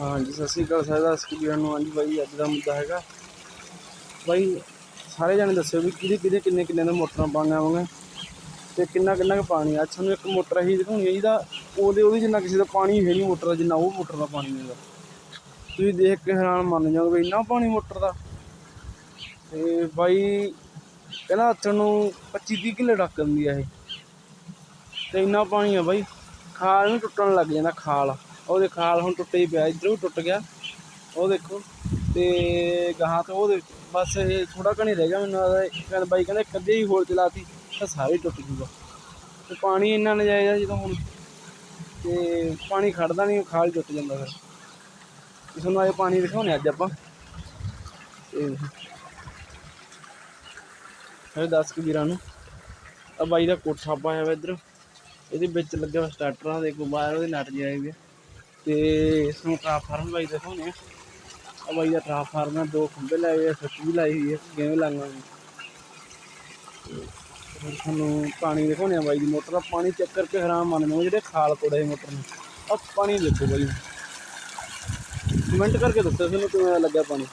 ਹਾਂਜੀ, ਸਤਿ ਸ਼੍ਰੀ ਅਕਾਲ ਸਾਰੇ ਦਰਸ਼ਕ ਵੀਰਾਂ ਨੂੰ। ਹਾਂਜੀ ਬਾਈ, ਅੱਜ ਦਾ ਮੁੱਦਾ ਹੈਗਾ। ਬਾਈ, ਸਾਰੇ ਜਾਣੇ ਦੱਸਿਓ ਵੀ ਕਿਹਦੇ ਕਿਹਦੇ ਕਿੰਨੇ ਕਿੰਨੇ ਦੇ ਮੋਟਰਾਂ ਪਾਉਣ ਹੋਣਗੀਆਂ ਤੇ ਕਿੰਨਾ ਕਿੰਨਾ ਕੁ ਪਾਣੀ ਆ। ਸਾਨੂੰ ਇੱਕ ਮੋਟਰ ਹੀ ਦਿਖਾਉਣੀ ਹੈ ਜਿਹਦਾ ਉਹਦੇ ਉਹਦੇ ਜਿੰਨਾ ਕਿਸੇ ਦਾ ਪਾਣੀ ਹੈ ਨਹੀਂ ਮੋਟਰ ਦਾ, ਜਿੰਨਾ ਉਹ ਮੋਟਰ ਦਾ ਪਾਣੀ ਹੈਗਾ। ਤੁਸੀਂ ਦੇਖ ਕੇ ਹੈਰਾਨ ਮੰਨ ਜਾਓਗੇ ਵੀ ਇੰਨਾ ਪਾਣੀ ਮੋਟਰ ਦਾ। ਤੇ ਬਾਈ ਕਹਿੰਦਾ ਹੱਥ ਨੂੰ 25 30 ਕਿੱਲੇ ਡੱਕ ਦਿੰਦੀ ਆ ਇਹ। ਤੇ ਇੰਨਾ ਪਾਣੀ ਆ ਬਾਈ, ਖਾਲ ਨੂੰ ਟੁੱਟਣ ਲੱਗ ਜਾਂਦਾ ਖਾਲ। ਉਹਦੇ ਖਾਲ ਹੁਣ ਟੁੱਟੇ ਹੀ ਪਿਆ, ਇੱਧਰੋਂ ਵੀ ਟੁੱਟ ਗਿਆ। ਉਹ ਦੇਖੋ, ਤੇ ਗਾਹਾਂ ਤੋਂ ਉਹਦੇ ਬਸ ਇਹ ਥੋੜਾ ਘਣੀ ਰਹਿ ਗਿਆ ਮੈਨੂੰ ਲੱਗਦਾ ਕਹਿੰਦਾ ਬਾਈ ਕਹਿੰਦਾ ਕਦੇ ਅੱਧੇ ਹੀ ਹੋਲ ਚਲਾਤੀ, ਤਾਂ ਸਾਰੇ ਟੁੱਟ ਜੂਗਾ। ਤੇ ਪਾਣੀ ਇੰਨਾ ਨਜਾਇਜ਼ ਆ ਜਦੋਂ ਹੁਣ, ਤੇ ਪਾਣੀ ਖੜਦਾ ਨਹੀਂ, ਖਾਲ ਟੁੱਟ ਜਾਂਦਾ ਫਿਰ। ਤੇ ਤੁਹਾਨੂੰ ਇਹ ਪਾਣੀ ਦਿਖਾਉਣੇ ਅੱਜ ਆਪਾਂ। ਤੇ ਫਿਰ ਦੱਸ ਕੇ ਵੀਰਾਂ ਨੂੰ। ਆ ਬਾਈ ਦਾ ਕੋਠਾ ਪਾਇਆ ਵਾ ਇੱਧਰ। ਇਹਦੇ ਵਿੱਚ ਲੱਗਿਆ ਹੋਇਆ ਸਟਾਰਟਰਾਂ ਦੇ ਕੋ ਬਾਹਰ ਉਹਦੇ ਨਟ ਜਿਹੇ ਆਏ ਤੇ ਇਸ ਨੂੰ ਟ੍ਰਾਂਸਫਾਰਮ ਬਾਈ ਦਿਖਾਉਣੇ ਆ ਆ ਬਾਈ ਦਾ ਟ੍ਰਾਂਸਫਾਰਮ ਹੈ ਦੋ ਖੰਭੇ ਲਾਏ ਹੋਏ ਆ, ਸੁੱਚ ਵੀ ਲਾਈ ਹੋਈ ਹੈ ਕਿਵੇਂ ਲਾਂਗਾ ਫਿਰ ਤੁਹਾਨੂੰ ਪਾਣੀ ਦਿਖਾਉਣੇ ਆ ਬਾਈ ਦੀ ਮੋਟਰ ਦਾ, ਪਾਣੀ ਚੈੱਕ ਕਰਕੇ ਹੈਰਾਨ ਮੰਨ ਜਾਓ ਜਿਹੜੇ ਖਾਲ ਕੋੜੇ ਮੋਟਰ ਨੂੰ। ਆ ਪਾਣੀ ਦੇਖੋ ਬਾਈ। ਕਮੈਂਟ ਕਰਕੇ ਦੱਸੋ ਤੁਹਾਨੂੰ ਕਿਵੇਂ ਲੱਗਾ ਪਾਣੀ।